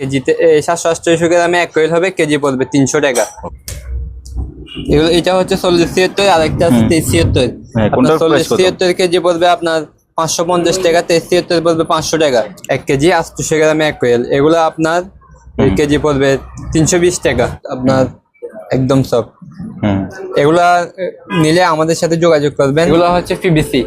কেজিতে সাতশো আটশো গ্রামে এক কোয়েল হবে কেজি পড়বে তিনশো টাকা। এগুলো এটা হচ্ছে চল্লিশ ছিয়াত্তর আর একটা আছে তেইশ ছিয়াত্তর। হ্যাঁ, আপনার চল্লিশ ছিয়াত্তর কেজি পড়বে আপনার পাঁচশো পঞ্চাশ টাকা তেইশ ছিয়াত্তর পড়বে পাঁচশো টাকা। এক কেজি আটশো গ্রামে এক কোয়েল এগুলো আপনার কেজি পড়বে তিনশো বিশ টাকা আপনার একদম সব। হুম। এগুলা নিলে আমাদের সাথে যোগাযোগ করবেন। এগুলো হচ্ছে পিবিসি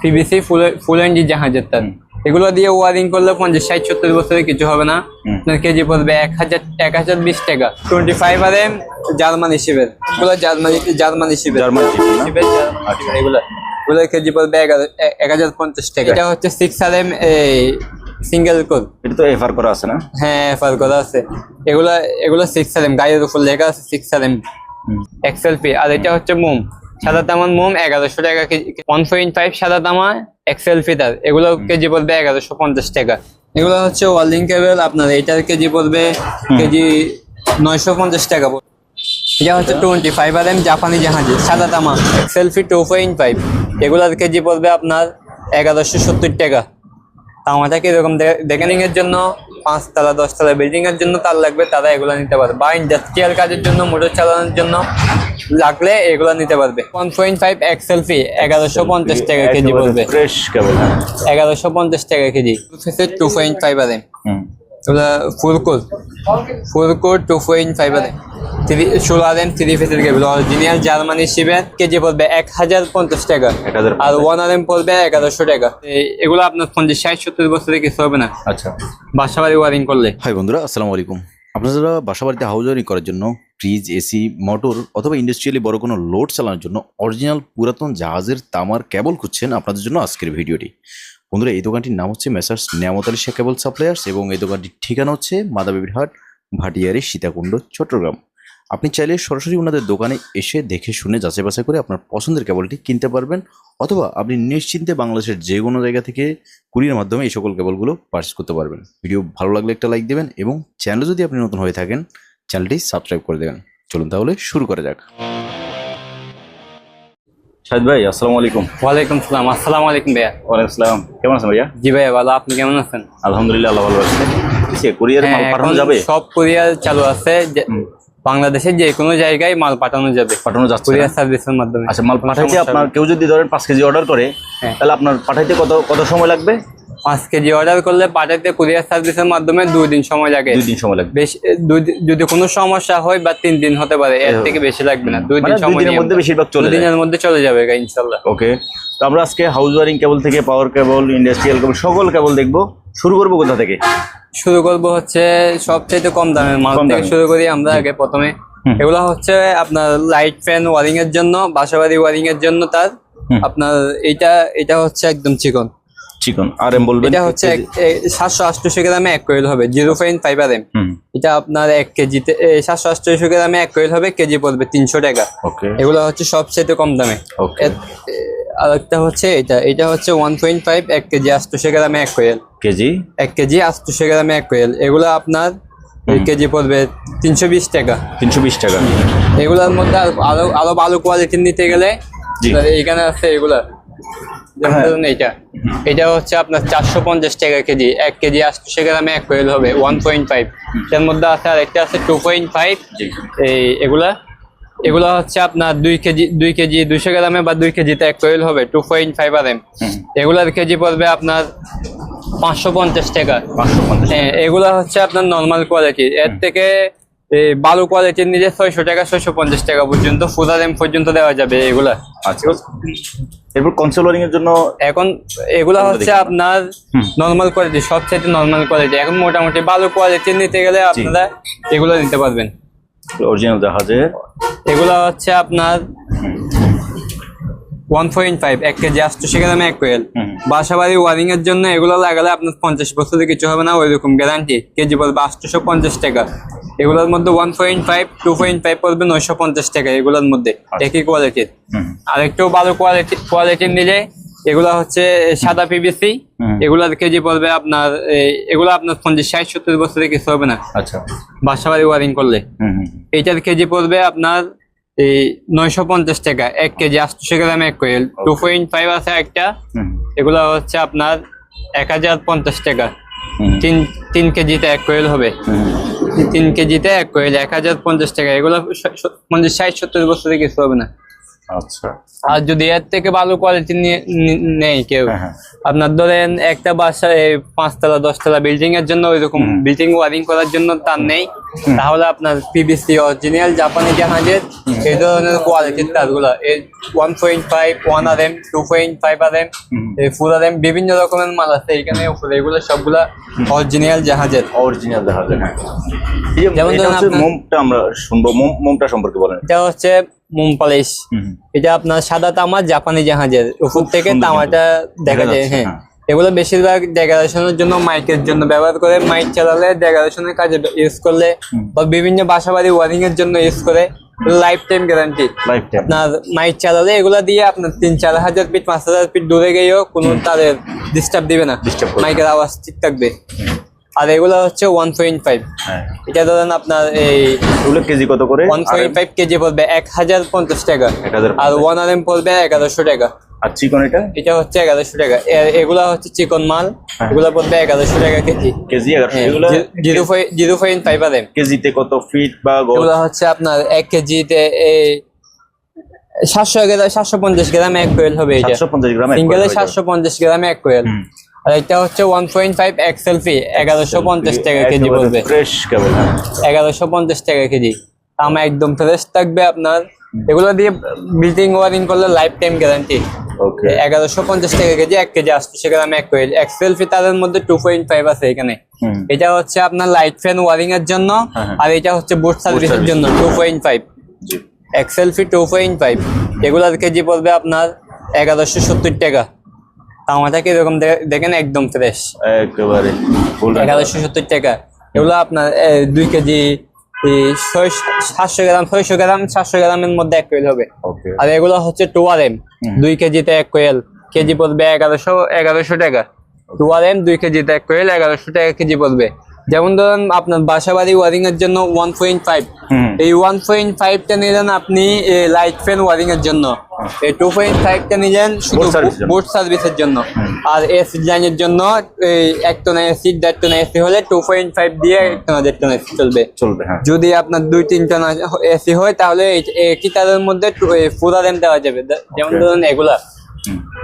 পিবিসি ফুল ফুল এন্ডি জাহাজের তার এগুলো দিয়ে ওয়ারিং করলে পঞ্চাশ ষাট সত্তর বছরে কিছু হবে না। আপনার কেজি পড়বে এক হাজার এক হাজার বিশ টাকা। Twenty five R M Germany হিসেবে। এগুলো জার্মানি জার্মান হিসেবে। জার্মান হিসেবে এগুলো। এগুলো কেজি পড়বে হাজার এক- হাজার পঞ্চাশ টাকা। এটা হচ্ছে six R M single core এটা তো এফআর করা আছে না? হ্যাঁ এফআর করা আছে। এগুলা এগুলো সিক্স আর এম গাড়ির উপর লেখা আছে six R M. XL P R এটা হচ্ছে মোম। সাদা তামার মোম এগারোশো টাকা কেজি ওয়ান পয়েন্ট ফাইভ সাদা তামা এক্সেল ফিটার এগুলো কেজি পড়বে এগারোশো পঞ্চাশ টাকা। এগুলো হচ্ছে ওয়ার্ল্ডিং কেবল আপনার এটার কেজি পড়বে কেজি নয়শো পঞ্চাশ টাকা। এটা হচ্ছে টোয়েন্টি ফাইভ আর এম জাপানি জাহাজে সাদা তামা XL P two point five এগুলোর কেজি পড়বে আপনার এগারোশো সত্তর টাকা। তামাটা কীরকম ডেকানিং এর জন্য। পাঁচ দশতলা দশ তালা বিল্ডিং এর জন্য তার লাগবে তারা এগুলো নিতে পারবে। বা ইন্ডাস্ট্রিয়াল কাজের জন্য মোটর চালানোর জন্য লাগলে এগুলো নিতে পারবে। One point five XL P এগারোশো পঞ্চাশ টাকা কেজি পড়বে। এগারোশো পঞ্চাশ টাকা কেজি। টু পয়েন্ট ফাইভ আর full core two point five R M three ষোলো আর এম থ্রি ফেসের কেবল অরিজিনাল জার্মানি শিবের কেজি পড়বে এক হাজার পঞ্চাশ টাকা। 1050 আর ওয়ান আর এম পড়বে এগারোশো টাকা। এগুলো আপনার পঞ্চাশ ষাট সত্তর বছরে কিছু হবে না। আচ্ছা। বাসা বাড়ি ওয়ারিং করলে। হাই বন্ধুরা আসসালামু আলাইকুম। আপনারা যারা বাসা হাউস ওয়ারিং করার জন্য ফ্রিজ এসি মোটর অথবা ইন্ডাস্ট্রিয়ালি বড় কোনো লোড চালানোর জন্য অরিজিনাল পুরাতন জাহাজের তামার কেবল খুঁজছেন আপনাদের জন্য আজকের ভিডিওটি। বন্ধুরা এই দোকানটির নাম হচ্ছে মেসার্স নিয়ামত আলী কেবল সাপ্লায়ার্স এবং এই দোকানটির ঠিকানা হচ্ছে মাদাবেবির হাট ভাটিয়ারি সীতাকুণ্ড চট্টগ্রাম। আপনি চাইলে সরাসরি ওনাদের দোকানে এসে দেখে শুনে যাচাই বাছাই করে আপনার পছন্দের কেবলটি কিনতে পারবেন অথবা আপনি নিশ্চিন্তে বাংলাদেশের যে কোনো জায়গা থেকে কুরিয়ার মাধ্যমে এই সকল কেবলগুলো পারচেস করতে পারবেন। ভিডিও ভালো লাগলে একটা লাইক দেবেন এবং চ্যানেলে যদি আপনি নতুন হয়ে থাকেন চ্যানেলটি সাবস্ক্রাইব করে দেবেন। চলুন তাহলে শুরু করা যাক। শাহিদ ভাই আসসালামু আলাইকুম। ওয়ালাইকুম সালাম আসসালামু আলাইকুম ভাইয়া। ওয়ালাইকুম আসসালাম কেমন আছেন ভাইয়া? জি ভাইয়া ভালো। আপনি কেমন আছেন? আলহামদুলিল্লাহ আল্লাহ ভালো আছে। কিসে কুরিয়ার হ্যাঁ, পাঠানো যাবে? সব কুরিয়ার চালু আছে। যে- বাংলাদেশের যে কোনো জায়গায় মাল পাঠানো যাবে। পাঠানো যাচ্ছে কুরিয়ার সার্ভিসের মাধ্যমে। আচ্ছা মাল পাঠাতে পাঠাইতে আপনার কেউ যদি ধরেন পাঁচ কেজি অর্ডার করে হ্যাঁ। তাহলে আপনার পাঠাইতে কত কত সময় লাগবে? পাঁচ কেজি অর্ডার করলে পাঠাতে কুরিয়ার সার্ভিসের মাধ্যমে দুই দিন সময় লাগে। দুই দিন সময় লাগবে। বেশ যদি কোনো সমস্যা হয় বা তিন দিন হতে পারে এর থেকে বেশি লাগবে না দুই মানে দিন দুই সময় দিনের মধ্যে বেশিরভাগ চলে দিনের মধ্যে চলে যাবে ইনশাল্লাহ ওকে তো আমরা আজকে হাউস ওয়ারিং কেবল থেকে পাওয়ার কেবল ইন্ডাস্ট্রিয়াল কেবল সকল কেবল দেখব। শুরু করব কোথা থেকে? শুরু করব হচ্ছে সবচেয়ে কম দামের মাল থেকে শুরু করি আমরা আগে প্রথমে। এগুলো হচ্ছে আপনার লাইট ফ্যান ওয়ারিং এর জন্য বাসাবাড়ি ওয়ারিং এর জন্য তার। আপনার এটা এটা হচ্ছে একদম চিকন। চিকন। আর এম বলবেন? এটা হচ্ছে সাতশো আটশো গ্রামে এক কোয়েল হবে zero point five R M এটা আপনার এক কেজিতে সাতশো আটশো গ্রামে এক কোয়েল হবে কেজি পড়বে তিনশো টাকা। ওকে। এগুলো হচ্ছে সবচেয়ে কম দামে। ওকে। এর- এ, আরেকটা হচ্ছে এটা। এটা হচ্ছে ওয়ান পয়েন্ট ফাইভ এক কেজি আটশো গ্রামে এক কোয়েল। কেজি? এক কেজি আটশো গ্রামে এক কোয়েল। এগুলো আপনার কেজি পড়বে তিনশো বিশ টাকা। তিনশো বিশ টাকা। এগুলোর মধ্যে আর- আরও আরও ভালো কোয়ালিটির নিতে গেলে এইখানে আছে এগুলা। হ্যাঁ। এইটা। এটা হচ্ছে আপনার চারশো পঞ্চাশ টাকা কেজি। এক কেজি আটশো গ্রামে এক কোয়েল হবে ওয়ান পয়েন্ট ফাইভ এর মধ্যে আছে আর একটা আছে টু পয়েন্ট ফাইভ এই এগুলা এগুলা হচ্ছে আপনার দুই কেজি দুই কেজি দুইশো গ্রামে বা দুই কেজিতে এক কোয়েল হবে two point five R M এগুলার কেজি পড়বে আপনার পাঁচশো পঞ্চাশ টাকা। হ্যাঁ এগুলা হচ্ছে আপনার নর্মাল কোয়ালিটি এর থেকে ভালো কোয়ালিটির নিলে ছয়শো টাকা ছয়শো পঞ্চাশ টাকা পর্যন্ত ফুল র্যাম পর্যন্ত দেওয়া যাবে এগুলা। আচ্ছা। এরপর কনসোলারিং এর জন্য এখন এগুলা হচ্ছে আপনার। নর্মাল কোয়ালিটি সবচেয়ে নর্মাল কোয়ালিটি এখন মোটামুটি ভালো কোয়ালিটির নিতে গেলে আপনারা এগুলো নিতে পারবেন। অরিজিনাল জাহাজে এগুলা হচ্ছে আপনার ওয়ান পয়েন্ট ফাইভ এক কেজি এক কোয়েল বাসা বাড়ি ওয়ারিং এর জন্য এগুলো লাগালে আপনার পঞ্চাশ বছরে কিছু হবে না ওইরকম গ্যারান্টি কেজি পড়বে আটশোশো পঞ্চাশ টাকা। এগুলোর মধ্যে one point five two point five পড়বে নয়শো পঞ্চাশ টাকা এগুলোর মধ্যে একই কোয়ালিটির ভালো কোয়ালিটি কোয়ালিটির নিলে এগুলা হচ্ছে সাদা পিবিসি এগুলার কেজি পড়বে আপনার এগুলো আপনার পঞ্চাশ ষাট সত্তর বছরে কিছু হবে না। আচ্ছা। বাসা বাড়ি ওয়ারিং করলে। এইটার কেজি পড়বে আপনার এই নয়শো পঞ্চাশ টাকা এক কেজি আটশো গ্রাম এক কোয়েল। টু পয়েন্ট ফাইভ আছে একটা এগুলো হচ্ছে আপনার এক হাজার পঞ্চাশ টাকা। তিন তিন কেজিতে এক কোয়েল হবে। তিন কেজিতে এক কোয়েল এক হাজার পঞ্চাশ টাকা। এগুলো পঞ্চাশ ষাট সত্তর বছরে কিছু হবে না। আচ্ছা। আর যদি এর থেকে ভালো কোয়ালিটি নেই কেউ হ্যাঁ, হ্যাঁ। আপনার ধরেন একটা বাসা পাঁচতলা দশতলা বিল্ডিং এর জন্য ওইরকম। বিল্ডিং ওয়ারিং করার জন্য তার নেই। তাহলে আপনার পিবিসি অরিজিনাল জাপানি যে জাহাজের এই ধরনের কোয়ালিটির তারগুলো এই one point five one R M two point five R M full R M বিভিন্ন রকমের মাল আছে এখানে উপরে এগুলো সবগুলা অরিজিনাল জাহাজের। অরিজিনাল যায় হ্যাঁ। যেমন ধরুন মোমটা আমরা শুনব মোমটা সম্পর্কে বলেন। এটা হচ্ছে মোম পালিশ এটা আপনার সাদা তামা জাপানি জাহাজের উপর থেকে তামাটা দেখা যায় হ্যাঁ। হ্যাঁ। এগুলো বেশিরভাগ ডেকোরেশনের জন্য মাইকের জন্য ব্যবহার করে মাইক চালালে ডেকোরেশনের কাজে ইউজ করলে বা বিভিন্ন বাসা বাড়ি ওয়ারিং এর জন্য ইউজ করে লাইফ টাইম গ্যারান্টি আপনার মাইক চালালে এগুলো দিয়ে আপনার তিন চার হাজার ফিট পাঁচ হাজার ফিট দূরে গিয়েও কোনো তাদের ডিস্টার্ব দিবে না। মাইকের আওয়াজ ঠিক থাকবে। আর এগুলো হচ্ছে ওয়ান পয়েন্ট ফাইভ এটা ধরেন আপনার এই এগুলো কেজি কত করে? ওয়ান পয়েন্ট ফাইভ কেজি পড়বে এক হাজার পঞ্চাশ টাকা। আর ওয়ান আর এম পড়বে এগারোশো টাকা। আর চিকন এটা? এটা হচ্ছে এগারোশো টাকা। এগুলা হচ্ছে চিকন মাল। হ্যাঁ। এগুলা পড়বে এগারোশো টাকা কেজি। কেজি হ্যাঁ, জিরো জিরো পয়েন্ট ফাইভ আর কেজিতে কত ফিট বা এগুলো হচ্ছে আপনার এক কেজিতে এই সাতশো সাতশো পঞ্চাশ গ্রাম এক কোয়েল হবে এটা। সাতশো পঞ্চাশ গ্রাম সিঙ্গেলে সাতশো পঞ্চাশ গ্রামে এক কোয়েল। আর এটা হচ্ছে one point five XL P এগারোশো পঞ্চাশ টাকা কেজি হ্যাঁ। এগারোশো পঞ্চাশ টাকা কেজি। তামা একদম ফ্রেশ থাকবে আপনার এগুলো দিয়ে বিল্ডিং ওয়ারিং করলে লাইফ টাইম গ্যারান্টি এগারোশো পঞ্চাশ টাকা কেজি এক কেজি আসতো সেখানে এক কোয়েল এক্সেল ফি তাদের মধ্যে টু পয়েন্ট ফাইভ আছে এখানে। এটা হচ্ছে আপনার লাইট ফ্যান ওয়ারিং এর জন্য হ্যাঁ, হ্যাঁ। আর এটা হচ্ছে বুট সার্ভিসের। জন্য two point five G. XL P two point five এগুলার কেজি পড়বে আপনার এগারোশো সত্তর টাকা। তামাটা কীরকম দে- দেখেন একদম ফ্রেশ একেবারে। এগারোশো সত্তর টাকা। এগুলো আপনার দুই কেজি সাতশো গ্রাম ছয়শো গ্রাম সাতশো গ্রামের মধ্যে এক কোয়েল হবে। আর এগুলো হচ্ছে টুয়ার এম হুম। দুই কেজিতে এক কোয়েল কেজি পড়বে এগারোশো এগারোশো টাকা। টুয়ার এম দুই কেজিতে এক কোয়েল এগারোশো টাকা কেজি পড়বে। যেমন ধরুন আপনার বাসা বাড়ি ওয়ারিং এর জন্য ওয়ান পয়েন্ট ফাইভ এই ওয়ান পয়েন্ট ফাইভটা নিলেন আপনি লাইট ফ্যান ওয়ারিং এর জন্য। এই টু পয়েন্ট ফাইভটা নিলেন শুধু Boat service এর জন্য। সার্ভিসের জন্য। আর এসি লাইনের জন্য এই এক টনা এসি দেড় টনা এসি হলে টু পয়েন্ট ফাইভ দিয়ে এক টনা দেড় টনা এসি চলবে। চলবে হ্যাঁ। যদি আপনার দুই তিন টন এসি হয় তাহলে একই তারের মধ্যে ফুরা রেম দেওয়া যাবে। যেমন. ধরুন এগুলা।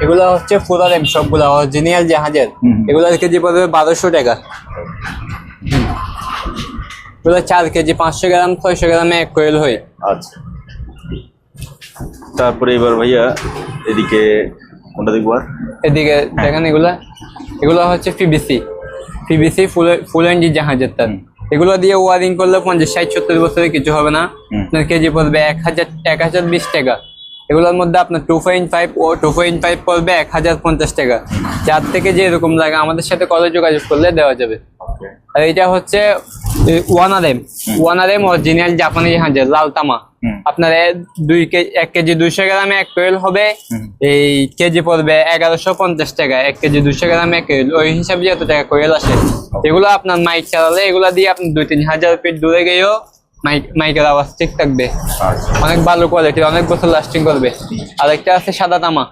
এগুলা হচ্ছে ফুরা রেম সবগুলা অরিজিনাল জাহাজের। হুম। এগুলার কেজি পড়বে বারোশো টাকা। এগুলো চার কেজি পাঁচশো গ্রাম ছয়শো গ্রামে এক কোয়েল হয়। আচ্ছা। তারপরে এবার ভাইয়া এদিকে কোনটা দেখব আর? এদিকে দেখেন এগুলা। এগুলো হচ্ছে পিবিসি পিবিসি ফুল ফুল এন্ডি জাহাজের তার এগুলো দিয়ে ওয়ারিং করলে পঞ্চাশ ষাট সত্তর বছরে কিছু হবে না। কেজি পড়বে এক হাজার এক হাজার বিশ টাকা। এগুলোর মধ্যে আপনার টু পয়েন্ট ফাইভ ও টু পয়েন্ট ফাইভ পড়বে এক হাজার পঞ্চাশ টাকা। যার থেকে যে এরকম লাগে আমাদের সাথে কলে যোগাযোগ করলে দেওয়া যাবে। আর এটা হচ্ছে one R M one R M original জাপানি জাহাজের লাল তামা। আপনার দুই কেজি এক কেজি দুইশো গ্রামে এক কোয়েল হবে এই কেজি পড়বে এগারোশো পঞ্চাশ টাকা। এক কেজি দুইশো গ্রামে এক কোয়েল ওই হিসাবে যত টাকা কোয়েল আসে এগুলো আপনার মাইক চালালে এগুলা দিয়ে আপনি দুই তিন হাজার ফিট দূরে গিয়েও মাইকের আওয়াজ ঠিক থাকবে। অনেক ভালো কোয়ালিটি অনেক বছর লাস্টিং করবে। আর একটা আছে সাদা তামা।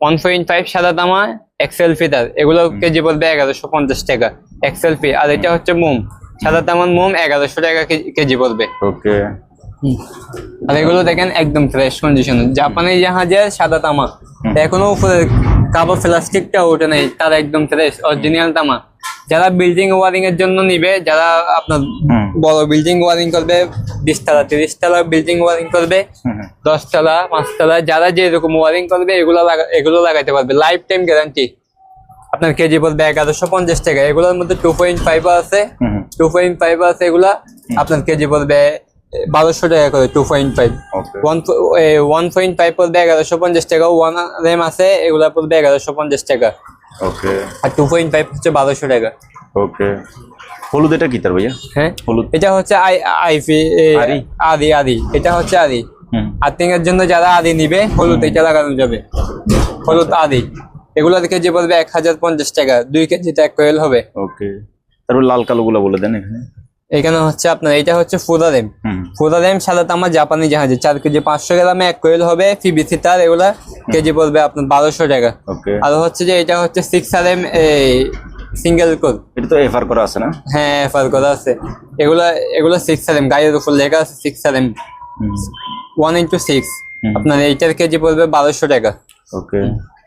ওয়ান পয়েন্ট ফাইভ সাদা তামা এক্সেল ফিটার এগুলো কেজি পড়বে এগারোশো পঞ্চাশ টাকা এক্সেল ফি আর এটা হচ্ছে মোম। সাদা তামার মোম এগারোশো টাকা কেজি- পড়বে। ওকে। আর এগুলো দেখেন একদম ফ্রেশ কন্ডিশন জাপানি জাহাজের সাদা তামা এখনও উপরে কাপড় প্লাস্টিকটা ওঠে নেই তারা একদম ফ্রেশ অরিজিনাল তামা। যারা বিল্ডিং ওয়ারিং এর জন্য নিবে যারা আপনার বড় বিল্ডিং ওয়ারিং করবে বিশ তলা তিরিশ তলা বিল্ডিং ওয়ারিং করবে হুম হুম। দশতলা পাঁচতলা যারা যেরকম ওয়ারিং করবে এগুলো এগুলো লাগাইতে পারবে। লাইফ টাইম গ্যারান্টি আপনার কেজি পড়বে এগারোশো পঞ্চাশ টাকা। এগুলোর মধ্যে টু পয়েন্ট ফাইভ আছে। টু পয়েন্ট ফাইভ আছে এগুলা। আপনার কেজি পড়বে বারোশো টাকা করে two point five one one point five পড়বে এগারোশো পঞ্চাশ টাকা। ওয়ান র্যাম আছে এগুলা পড়বে এগারোশো পঞ্চাশ টাকা। ওকে আর টু পয়েন্ট ফাইভ হচ্ছে বারোশো টাকা। ওকে হলুদ এটা কি তার ভাইয়া? হ্যাঁ। হলুদ। এটা হচ্ছে আই আইফি আদি? আদি। এটা হচ্ছে আদি। হুম। আর্থিং এর জন্য যারা আদি নিবে হলুদ এটা লাগানো যাবে। হলুদ আদি। এগুলো যে বলবে এক হাজার পঞ্চাশ টাকা। দুই কেজিতে এক কোয়েল হবে। ওকে তারপর লাল কালো গুলো বলে দেন এখানে। এখানে হচ্ছে আপনার এটা হচ্ছে ফুদারেম ফুদারেম সাদা তামা জাপানি জাহাজে। চার কেজি পাঁচশো গ্রামে এক কোয়েল হবে পিবিসি তার এগুলা কেজি পড়বে আপনার বারোশো টাকা। আর হচ্ছে যে এটা হচ্ছে six R M single core এটা তো এফআর করা আছে না? হ্যাঁ এফআর করা আছে। এগুলা এগুলো সিক্স আর এম গাড়ির উপর লেখা আছে six R M one into six আপনার এইটার কেজি পড়বে বারোশো টাকা। ওকে।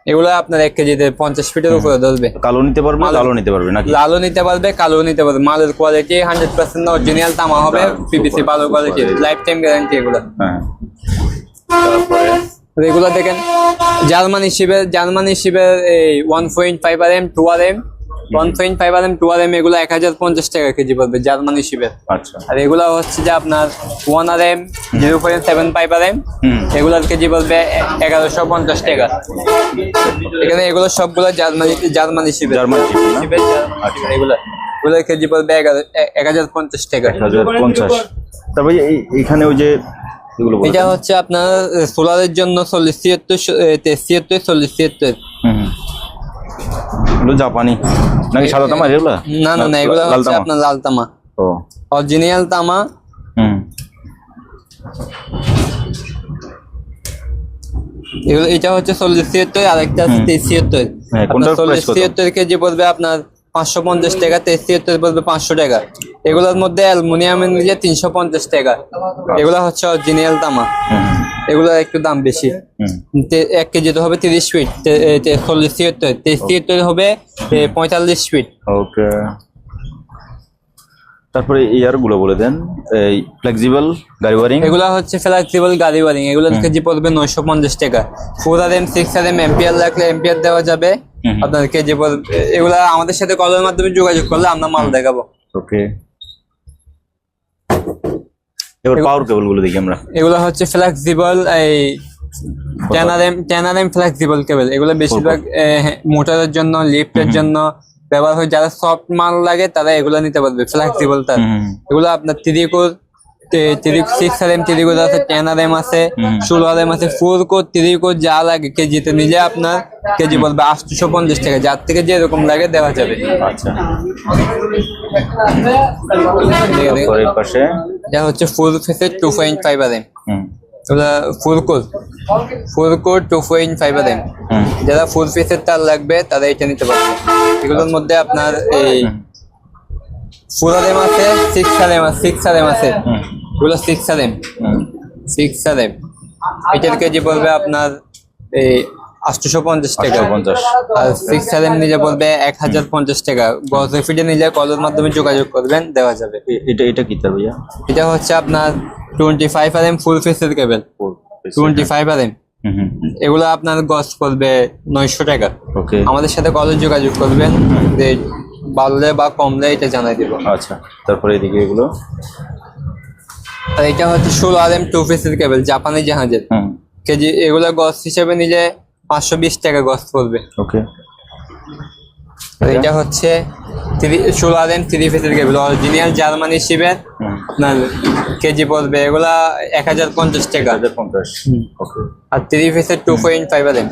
এগুলো আপনার এক কেজিতে পঞ্চাশ ফিটের উপরে ধরবে। কালো নিতে পারবে মাল- কালো নিতে পারবে নাকি? লালও নিতে পারবে কালো নিতে পারবে। মালের কোয়ালিটি হান্ড্রেড পার্সেন্ট অরিজিনাল তামা হবে পিপিসি ভালো কোয়ালিটি লাইফ টাইম গ্যারান্টি এগুলো। হ্যাঁ। এগুলো দেখেন জার্মানি শিবের জার্মানি শিবের এই one point five R M two R M five R M two R M এগুলো এক হাজার পঞ্চাশ টাকা কেজি পড়বে জার্মানি আচ্ছা। আর এগুলো হচ্ছে যে আপনার one R M zero point seven five R M এগুলোর কেজি পড়বে এগারোশো পঞ্চাশ টাকা। এখানে এগুলো সবগুলো জার্মানি আচ্ছা। এগুলো কেজি পড়বে এক হাজার পঞ্চাশ টাকা। এক হাজার পঞ্চাশ। তারপরে এইখানে ওই যে এটা হচ্ছে আপনার সোলারের জন্য চল্লিশ ছিয়াত্তর ছিয়াত্তর চল্লিশ ছিয়াত্তর। এগুলো জাপানি। নাকি সাদা তামা এগুলো? না না না এগুলো হচ্ছে আপনার লাল তামা। ও। অরিজিনাল তামা। হুম। এগুলো এটা হচ্ছে চল্লিশ ছিয়াত্তর আর একটা আছে তেইশ ছিয়াত্তর। হ্যাঁ, চল্লিশ? ছিয়াত্তর কেজি পড়বে আপনার পাঁচশো পঞ্চাশ টাকা তেইশ ছিয়াত্তর পড়বে পাঁচশো টাকা। এগুলোর মধ্যে অ্যালুমিনিয়ামের নিলে তিনশো পঞ্চাশ টাকা। এগুলো হচ্ছে অরিজিনাল তামা। এগুলো একটু দাম বেশি। এক কেজি হবে তিরিশ ফিট চল্লিশ ছিয়াত্তর তেইশ ছিয়াত্তর হবে পঁয়তাল্লিশ ফিট ওকে। তারপরে ইয়ারগুলো বলে দেন এই ফ্লেক্সিবল গাড়ি ওয়ারিং এগুলো হচ্ছে ফ্লেক্সিবল গাড়ি ওয়ারিং এগুলো কেজি পড়বে নয়শো পঞ্চাশ টাকা। Four R M six R M ampere লাগলে এম্পিয়ার দেওয়া যাবে। আপনার কেজি পড়বে এগুলা আমাদের সাথে কলের মাধ্যমে যোগাযোগ করলে আমরা মাল দেখাবো। ওকে। এবার পাওয়ার কেবলগুলো দেখি আমরা। এগুলো হচ্ছে ফ্লেক্সিবল এই ট্যানারেম ট্যানারেম ফ্লেক্সিবল কেবল এগুলো বেশিরভাগ মোটরের জন্য লিফটের জন্য ব্যবহার হয়। যারা সফট মাল লাগে তারা এগুলো নিতে পারবে ফ্লেক্সিবল তার। এগুলো আপনার তিরিকোর তিরিক সিক্স আর এম তিরিকোর আছে টেন আর এম আছে ষোলো আর এম আছে ফোর কোর তিরিকোর যা লাগে কেজিতে নিলে আপনার কেজি বলবে আটশোশো পঞ্চাশ টাকা যার থেকে যেরকম লাগে দেওয়া যাবে। আচ্ছা। পাশে। এটা হচ্ছে ফুল ফেসের two point five R M full core full core two point five R M যারা ফুল পিসের তার লাগবে তারা এটা নিতে পারবে। এগুলোর মধ্যে আপনার এই ফুল আলেম আছে সিক্স আলেম আছে সিক্স আলেম আছে। হুম। এগুলো সিক্স হুম। সিক্স এটার কেজি পড়বে আপনার এই আটশোশো পঞ্চাশ টাকা। পঞ্চাশ আর সিক্স আলেম নিলে বলবে এক হাজার পঞ্চাশ টাকা গজ ফিটে নিলে কলের মাধ্যমে যোগাযোগ করবেন দেওয়া যাবে। এটা এটা কি তার ভাইয়া? এটা হচ্ছে আপনার twenty five R M full ফেসের cable twenty five R M এগুলো আপনার গজ পড়বে নয়শো টাকা। ওকে আমাদের সাথে কলেজ যোগাযোগ করবেন যে বাড়লে বা কমলে এটা জানাই দেবো। আচ্ছা তারপরে এদিকে এগুলো? আর এটা হচ্ছে ষোলো আর এম টু পিসের কেবল জাপানি জাহাজের। কেজি এগুলো গছ হিসেবে নিলে পাঁচশো বিশ টাকা গছ পড়বে। ওকে। এটা হচ্ছে ষোলো আর এম থ্রি পিসের কেবল অরিজিনাল জার্মানি শিবের আপনার কেজি পড়বে এগুলা এক হাজার পঞ্চাশ টাকা। হাজার পঞ্চাশ। আর থ্রি পিসের two point five R M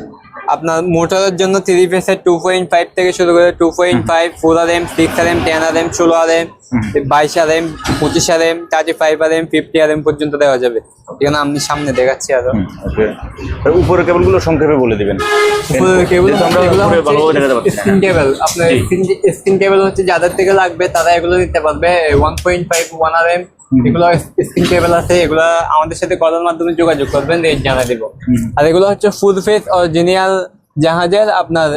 আপনার মোটরের জন্য থ্রি পিসের টু পয়েন্ট ফাইভ থেকে শুরু করে two point five four R M six R M ten R M ষোলো আর এম বাইশ আর এম পঁচিশ R M thirty five R M fifty R M পর্যন্ত দেওয়া যাবে। এখানে আপনি সামনে দেখাচ্ছি আরও। হুম ওকে। আর উপরে কেবলগুলো সংক্ষেপে বলে দিবেন। উপরের। স্ক্রিন কেবল আপনার স্ক্রিন কেবল হচ্ছে যাদের থেকে লাগবে তারা এগুলো নিতে পারবে। One point five one R M এগুলো স্ক্রিন টেবিল আছে এগুলো আমাদের সাথে কলার মাধ্যমে যোগাযোগ করবেন রেট জানা দেবো। আর এগুলো হচ্ছে ফুল ফেস অরিজিনাল জাহাজের আপনার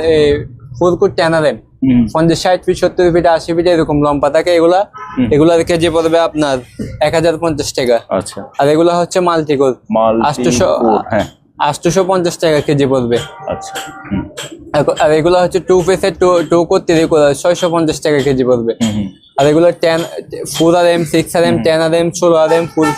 ফুল কোট টেনার এম পঞ্চাশ ষাট ফিট সত্তর ফিট আশি ফিট এরকম লম্বা থাকে এগুলা। এগুলার কেজি পড়বে আপনার এক হাজার পঞ্চাশ টাকা। আচ্ছা। আর এগুলা হচ্ছে মাল্টিকোর আষ্টশো আটশোশো হ্যাঁ। আটশোশো পঞ্চাশ টাকা কেজি পড়বে। আচ্ছা। আর- এগুলো হচ্ছে টু পিসের টু টু করতে ছয়শো পঞ্চাশ টাকা কেজি পড়বে। আর এগুলো ten four R M six R M ten R M ষোলো R M full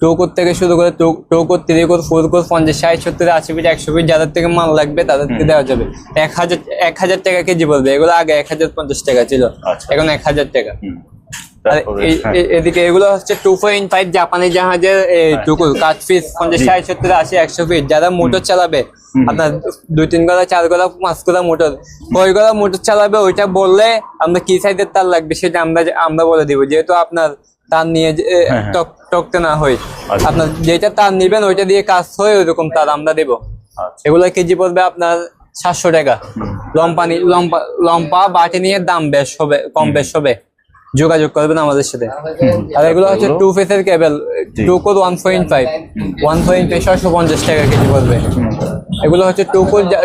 two core থেকে শুরু করে two two core three core four core পঞ্চাশ ষাট সত্তর আশি ফিট একশো ফিট যাদের থেকে মাল লাগবে তাদেরকে দেওয়া যাবে। এক হাজার এক হাজার টাকা কেজি পড়বে। এগুলো আগে এক হাজার পঞ্চাশ টাকা ছিল। আচ্ছা। এখন এক হাজার টাকা। হ্যাঁ। এদিকে এগুলো হচ্ছে টু পয়েন্ট ফাইভ জাপানি জাহাজের টুকু কাঠ পিস পঞ্চাশ ষাট সত্তর আশি একশো ফিট যারা মোটর চালাবে আপনার দুই তিন গলা চার গলা পাঁচ গলা মোটর কয় গলা মোটর চালাবে ওইটা বললে আমরা কি সাইজের তার লাগবে সেটা আমরা আমরা বলে দিব। যেহেতু আপনার তার নিয়ে হ্যাঁ, হ্যাঁ। টক- টকতে না হয়। আচ্ছা। আপনার যেটা তার নিবেন ওইটা দিয়ে কাজ হয় ওইরকম তার আমরা দেবো। আচ্ছা। এগুলো কেজি পড়বে আপনার সাতশো টাকা। লম্পা লম্পা লম্পা বাটি নিয়ে দাম বেশ হবে কম বেশ হবে। যোগাযোগ করবেন আমাদের সাথে। আর এগুলো হচ্ছে টু ফেসের cable two core one point five one point five সাতশো পঞ্চাশ টাকা কেজি পড়বে। এগুলো হচ্ছে টু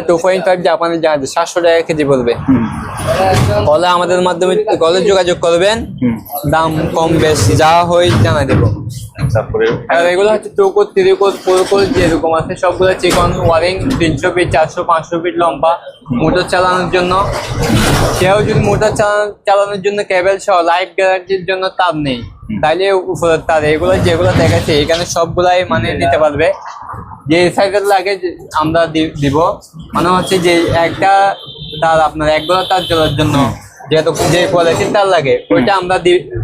টু পয়েন্ট ফাইভ জাপানি জাহাজ সাতশো টাকা কেজি পড়বে কলে আমাদের মাধ্যমে কলে যোগাযোগ করবেন দাম কম বেশ যা হয় জানা দেবো। তারপরে আর এগুলো হচ্ছে টু থ্রি ফোর কোড যেরকম আছে সবগুলো চিকন ওয়ারিং তিনশো ফিট চারশো পাঁচশো ফিট লম্বা মোটর চালানোর জন্য। কেউ যদি মোটর চালানোর জন্য কেবল সহ লাইফ গ্যারান্টির জন্য তার নেই। তাইলে উপরের তার এগুলো যেগুলো দেখাচ্ছে এখানে সবগুলাই মানে নিতে পারবে। যে সাইকেল লাগে যে আমরা দিব। মানে হচ্ছে যে একটা তার আপনার এক গোলা তার চলার জন্য যেহেতু যে কোয়ালিটির তার লাগে ওইটা আমরা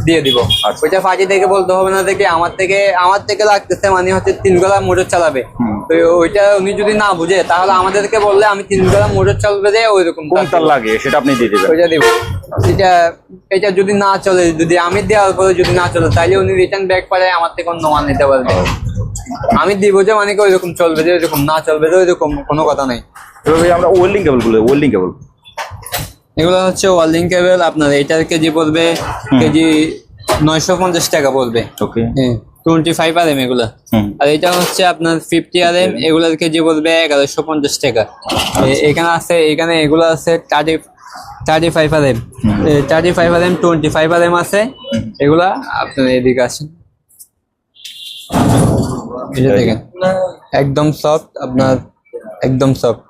দিয়ে দিব। আচ্ছা। ওইটা ফাঁকি থেকে বলতে হবে না দেখে আমার থেকে আমার থেকে লাগতেছে মানে হচ্ছে তিন গোলা মোটর চালাবে। তো ওইটা উনি যদি না বুঝে তাহলে আমাদেরকে বললে আমি তিন গোলা মোটর চালবে দিয়ে ওই রকম তার লাগে সেটা আপনি দিয়ে দেবেন। ওইটা দিব। এটা এটা যদি না চলে যদি আমি দেওয়ার পরে যদি না চলে তাহলে উনি রিটার্ন ব্যাক করে আমার থেকে অন্য মাল নিতে পারবে। আমি দিব যে মানে ওইরকম চলবে যে ওইরকম না চলবে যে ওইরকম কোনো কথা নেই। এভাবে আমরা ওয়েল্ডিং কেবল বলে ওয়েল্ডিং কেবল এগুলো হচ্ছে ওয়ার্ল্ডিং কেবল আপনার এটার কেজি পড়বে কেজি নয়শো পঞ্চাশ টাকা পড়বে। Okay twenty five R M এগুলো। আর এটা হচ্ছে আপনার ফিফটি আর এম এগুলোর কেজি পড়বে এগারোশো পঞ্চাশ টাকা। এখানে আছে এখানে এগুলো আছে thirty thirty five R M thirty five R M twenty five R M আছে এগুলা আপনার এদিকে আসেন। এই দেখেন। একদম সফট আপনার একদম সফট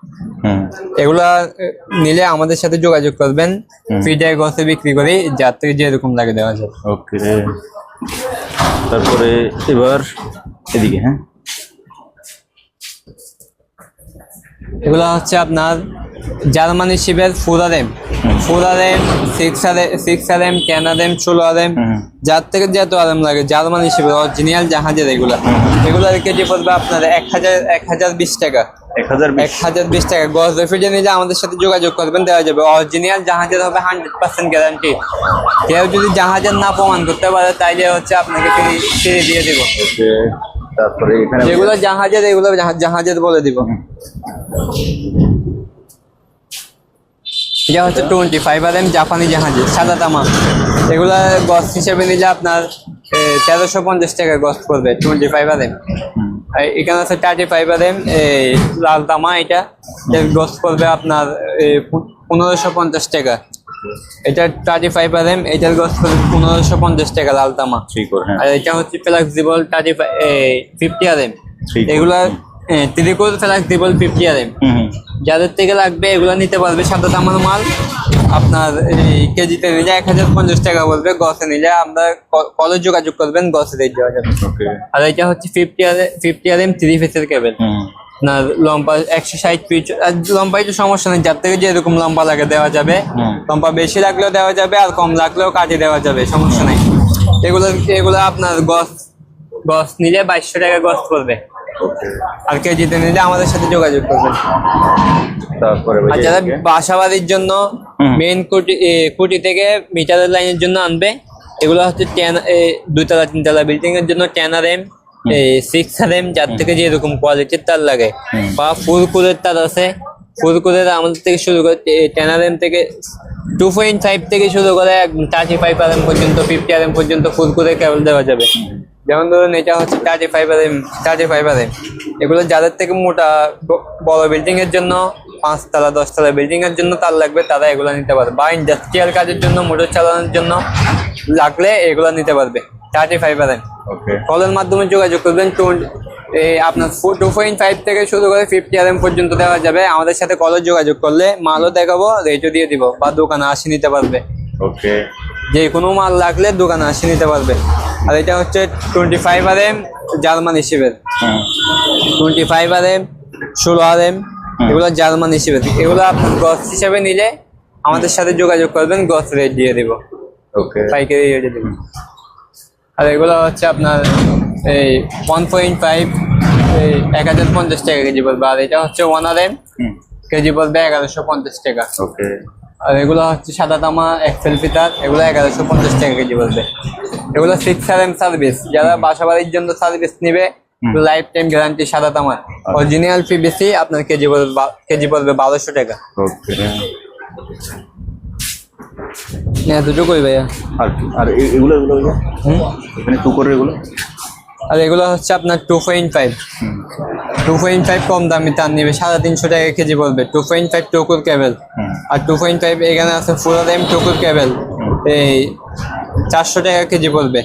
হুম। এগুলা নিলে আমাদের সাথে যোগাযোগ করবেন। ফিটে গসে বিক্রি করি যার থেকে যেরকম লাগে দেওয়া যাবে ওকে। তারপরে এবার এদিকে হ্যাঁ। এগুলো হচ্ছে আপনার জার্মানি শিবের four R M four R M six R six R M ten R M ষোলো আর এম যার থেকে যত আর এম লাগে জার্মানি শিপের অরিজিনাল জাহাজের এগুলো। এগুলোর কেজি পড়বে আপনার এক হাজার এক হাজার বিশ টাকা। এক হাজার বিশ। টাকা। গজ রেফিডে নিলে আমাদের সাথে যোগাযোগ করবেন দেওয়া যাবে। অরিজিনাল জাহাজের হবে হান্ড্রেড পার্সেন্ট গ্যারান্টি কেউ যদি জাহাজের না প্রমাণ করতে পারে তাইলে হচ্ছে আপনাকে ফ্রি ফ্রি দিয়ে দিব। ওকে তারপরে এখানে যেগুলো জাহাজের এগুলো জাহাজের বলে দিব। এটা হচ্ছে টোয়েন্টি ফাইভ আর এম জাপানি জাহাজের সাদা তামা। এগুলা গছ হিসেবে নিলে আপনার তেরোশো পঞ্চাশ টাকা গছ পড়বে টোয়েন্টি ফাইভ আর এম এখানে আছে থার্টি ফাইভ আর এম লাল তামা এটা। গছ পড়বে আপনার পনেরোশো পঞ্চাশ টাকা। এটা থার্টি ফাইভ আর এম এটার গছ পড়বে পনেরোশো পঞ্চাশ টাকা লাল তামা। হ্যাঁ। আর এটা হচ্ছে flexible thirty fifty R M ঠিক। এগুলা ত্রিকোণ ফ্লেক্সিবল ফিফটি আর যাদের থেকে লাগবে এগুলো নিতে পারবে সাদা দামার মাল। আপনার কেজিতে নিলে এক হাজার পঞ্চাশ টাকা বলবে গছে নিলে আমরা কলেজ যোগাযোগ করবেন গছে রেট দেওয়া যাবে। আর এটা হচ্ছে fifty R fifty R M three ফেসের কেবল না লম্বা একশো ষাট পিচ আর লম্বাই তো সমস্যা নেই যার থেকে যেরকম লম্বা লাগে দেওয়া যাবে। লম্বা বেশি লাগলেও দেওয়া যাবে আর কম লাগলেও কাজে দেওয়া যাবে সমস্যা নেই। এগুলো এগুলো আপনার গছ গছ নিলে বাইশশো টাকা গছ পড়বে। আর কেজিতে নিলে আমাদের সাথে যোগাযোগ করবেন। তারপরে আর যারা বাসা বাড়ির জন্য। মেইন কুটি কুটি থেকে মিটারের লাইনের জন্য আনবে এগুলো হচ্ছে দুতলা তিনতলা বিল্ডিং এর জন্য ten R M six R M যার থেকে যেরকম কোয়ালিটির তার লাগে। বা ফুলকুলের তার আছে। ফুলকুলের আমাদের থেকে শুরু করে টেন আর এম থেকে টু পয়েন্ট ফাইভ থেকে শুরু করে থার্টি ফাইভ আর এম পর্যন্ত ফিফটি আর এম পর্যন্ত ফুলকুলের কেবল দেওয়া যাবে। যেমন ধরুন এটা হচ্ছে থার্টি ফাইভ আর এম এগুলো যাদের থেকে মোটা বড় বিল্ডিং এর জন্য পাঁচতলা দশতলা বিল্ডিং এর জন্য তার লাগবে তারা এগুলো নিতে পারবে। বা ইন্ডাস্ট্রিয়াল কাজের জন্য মোটর চালানোর জন্য লাগলে এগুলো নিতে পারবে আর এম ওকে কলের মাধ্যমে যোগাযোগ করবেন আপনার টু পয়েন্ট ফাইভ থেকে শুরু করে ফিফটি আর এম পর্যন্ত দেওয়া যাবে। আমাদের সাথে কলের যোগাযোগ করলে মালও দেখাবো রেটও দিয়ে দিব বা দোকানে আসি নিতে পারবে। ওকে যে কোনো মাল লাগলে দোকানে আসে নিতে পারবে। আর এটা হচ্ছে twenty five R M German হিসেবের হুম টোয়েন্টি ফাইভ আর এম ষোলো আর এম এগুলো জার্মান হিসেবে। এগুলো আপনি গছ হিসেবে নিলে আমাদের সাথে যোগাযোগ করবেন গছ রেট দিয়ে দিব। ওকে। পাইকারি রেটে দিব। আর এগুলো হচ্ছে আপনার এই ওয়ান পয়েন্ট ফাইভ এই এক হাজার পঞ্চাশ টাকা কেজি পড়বে আর এটা হচ্ছে ওয়ান আর এম কেজি পড়বে এগারোশো পঞ্চাশ টাকা। ওকে। আর এগুলো হচ্ছে সাদা তামা এক্সেল ফিতার এগুলো এগারোশো পঞ্চাশ টাকা কেজি পড়বে এগুলো সিক্স আর এম সার্ভিস যারা বাসা বাড়ির জন্য সার্ভিস নিবে লাইফ টাইম গ্যারান্টি সাদা তামার। অরিজিনাল ফি বেশি আপনার কেজি পড়বে কেজি পড়বে বারোশো টাকা। হ্যাঁ দুটো কই ভাইয়া। আর আর এগুলো এগুলো এখানে টু করে এগুলো? আর এগুলো হচ্ছে আপনার two point five two point five কম দামি তার নিবে সাড়ে তিনশো টাকা কেজি বলবে। টু পয়েন্ট ফাইভ টুকুর কেবল। আর টু পয়েন্ট ফাইভ এখানে আছে ফুল এম টুকুর কেবল। এই চারশো টাকা কেজি বলবে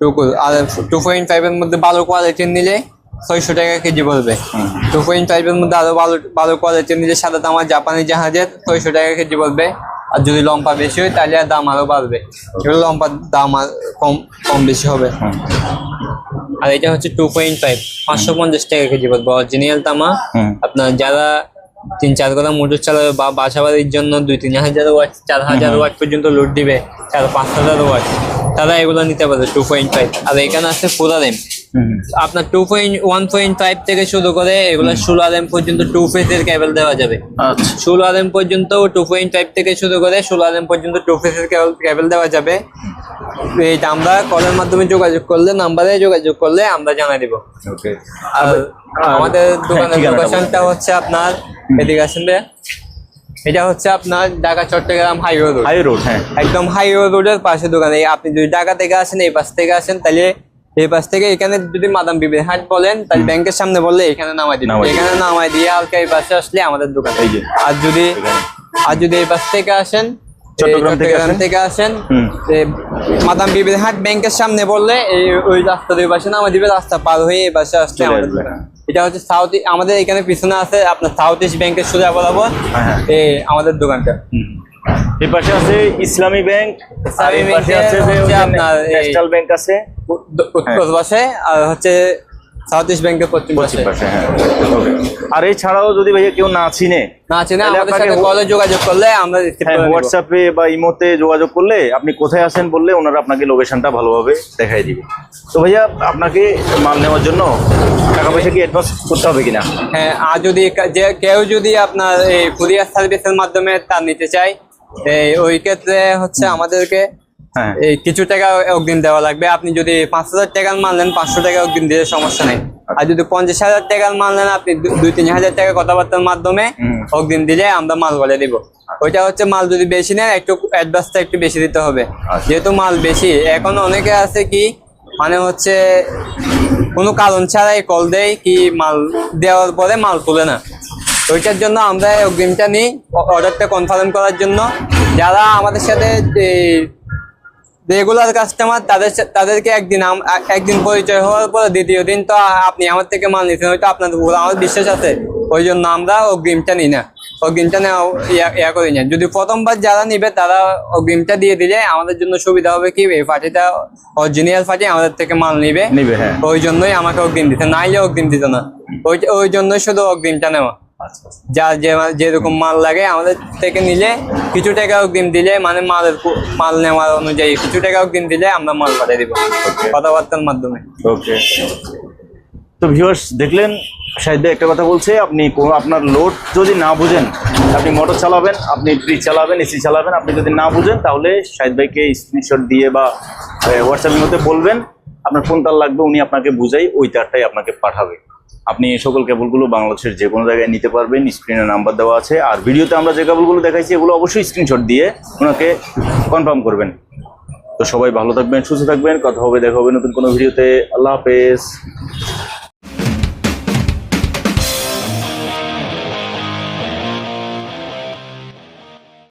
টুকুর আর টু পয়েন্ট ফাইভের মধ্যে ভালো কোয়ালিটির নিলে ছয়শো টাকা কেজি বলবে। টু পয়েন্ট ফাইভের মধ্যে আরও ভালো ভালো কোয়ালিটির নিলে সাদা তামার জাপানি জাহাজের ছয়শো টাকা কেজি পড়বে আর যদি লম্বা বেশি হয় তাহলে আর দাম আরও বাড়বে। এগুলো লম্বার দাম আর কম কম বেশি হবে। আর এটা হচ্ছে টু পয়েন্ট ফাইভ পাঁচশো পঞ্চাশ টাকা কেজি পড়বে। অরিজিনাল তামা আপনার যারা তিন চার কথা মোটর চালাবে বা বাসা বাড়ির জন্য দুই তিন হাজার ওয়াট চার হাজার ওয়াট পর্যন্ত লোড দিবে চার পাঁচ হাজার ওয়াট তারা এগুলো নিতে পারে টু পয়েন্ট ফাইভ আর এখানে আছে ফুল আর এম আপনার two point one point five থেকে শুরু করে এগুলো ষোলো আর এম পর্যন্ত টু ফেসের কেবল দেওয়া যাবে। আচ্ছা। ষোলো আর এম পর্যন্ত টু পয়েন্ট ফাইভ থেকে শুরু করে ষোলো আর এম পর্যন্ত টু ফেসের কেবল কেবল দেওয়া যাবে। এইটা আমরা কলের মাধ্যমে যোগাযোগ করলে নাম্বারে যোগাযোগ করলে আমরা জানাই দিব। আর আমাদের দোকানের লোকেশনটা হচ্ছে আপনার এদিকে আসেন এটা হচ্ছে আপনার Dhaka Chattogram highway road high road হ্যাঁ। একদম হাইওয়ে রোডের পাশে দোকান। এই আপনি যদি ঢাকা থেকে আসেন এই পাশ থেকে আসেন তাহলে এই পাশ থেকে এখানে যদি মাদাম বিবির হাট বলেন তাহলে ব্যাংকের সামনে বললে এখানে নামাই দিবেন এখানে নামাই দিয়ে হালকা এই পাশে আসলে আমাদের দোকান। আর যদি আর যদি এই পাশ থেকে আসেন চট্টগ্রাম থেকে আসেন? মাদাম বিবির হাট ব্যাংকের সামনে বললে এই ওই রাস্তা দুই পাশে নামাই দিবে রাস্তা পার হয়ে এই পাশে আসলে আমাদের এটা হচ্ছে সাউথ আমাদের এখানে পিছনে আছে আপনার সাউথ ইস্ট ব্যাংকের সোজা বরাবর। এই আমাদের দোকানটা। হুম। এই পাশে আছে ইসলামী ব্যাংক আর এই পাশে আছে যে আপনার ন্যাশনাল ব্যাংক আছে। উত্তর- উত্তর পাশে আর হচ্ছে সাউথ ইস্ট ব্যাংকের পশ্চিম পশ্চিম পাশে হ্যাঁ ওকে। আর এছাড়াও যদি ভাইয়া কেউ না চিনে না আছে না তাহলে আমাদের সাথে কলে যোগাযোগ করলে আমরা হ্যাঁ। হোয়াটসঅ্যাপে বা ইমোতে যোগাযোগ করলে আপনি কোথায় আছেন বললে ওনারা আপনাকে লোকেশনটা ভালোভাবে দেখাই দিবে। তো ভাইয়া আপনাকে মাল নেওয়ার জন্য টাকা পয়সা কি অ্যাডভান্স করতে হবে কিনা? হ্যাঁ আর যদি যে কেউ যদি আপনার এই কুরিয়ার সার্ভিসের মাধ্যমে তার নিতে চায় এই ওই ক্ষেত্রে হচ্ছে আমাদেরকে হ্যাঁ এই কিছু টাকা অগ্রিম দেওয়া লাগবে। আপনি যদি পাঁচ হাজার টাকার মাল নেন পাঁচশো টাকা অগ্রিম দিলে সমস্যা নেই। আর যদি পঞ্চাশ হাজার টাকার মাল নেন আপনি দুই তিন হাজার টাকা কথাবার্তার মাধ্যমে। অগ্রিম দিলে আমরা মাল বলে দিব। ওইটা হচ্ছে মাল যদি বেশি নেন একটু অ্যাডভান্সটা একটু বেশি দিতে হবে। আচ্ছা। যেহেতু মাল বেশি এখন অনেকে আছে কি মানে হচ্ছে কোনো কারণ ছাড়াই কল দেয় কি মাল দেওয়ার পরে মাল তুলে না। ওইটার জন্য আমরা অগ্রিমটা নিই। অর্ডারটা কনফার্ম করার জন্য। যারা আমাদের সাথে রেগুলার কাস্টমার তাদের তাদেরকে একদিন একদিন পরিচয় হওয়ার পর দ্বিতীয় দিন তো আপনি আমার থেকে মাল নিতেন হয়তো আপনাদের উপর আমার বিশ্বাস আছে। ওই জন্য আমরা অগ্রিমটা নিই না। অগ্রিমটা নেওয়া ইয়া- ইয়া করি না। যদি প্রথমবার যারা নিবে তারা অগ্রিমটা দিয়ে দিলে আমাদের জন্য সুবিধা হবে কি? এই পার্টিটা অরিজিনাল পার্টি আমাদের থেকে মাল নিবে। নিবে হ্যাঁ। ওই জন্যই আমাকে অগ্রিম দিতে নাইলে অগ্রিম দিত না। ওই ওই জন্যই শুধু অগ্রিমটা নেওয়া। যা যে যেরকম মাল লাগে আমাদের থেকে নিলে কিছু টাকা অগ্রিম দিলে মানে মালের মাল নেওয়ার অনুযায়ী কিছু টাকা অগ্রিম দিলে আমরা মাল পাঠিয়ে দিব কথাবার্তার মাধ্যমে। ওকে তো ভিউয়ার্স দেখলেন ভাই একটা কথা বলছে আপনি আপনার লোড যদি না বুঝেন আপনি মোটর চালাবেন আপনি ফ্রিজ চালাবেন এসি চালাবেন আপনি যদি না বুঝেন তাহলে শাহিদ ভাইকে স্ক্রিনশট দিয়ে বা হোয়াটসঅ্যাপের মধ্যে বলবেন আপনার কোন তার লাগবে উনি আপনাকে বুঝাই ওই তারটাই আপনাকে পাঠাবে। আপনি এই সকল কেবলগুলো বাংলাদেশের যে কোনো জায়গায় নিতে পারবেন স্ক্রিনে নাম্বার দেওয়া আছে। আর ভিডিওতে আমরা যে কেবলগুলো দেখাইছি, এগুলো অবশ্যই স্ক্রিনশট দিয়ে ওনাকে কনফার্ম করবেন। তো সবাই ভালো থাকবেন, সুস্থ থাকবেন, কথা হবে, দেখা হবে নতুন কোনো ভিডিওতে আল্লাহ হাফেজ।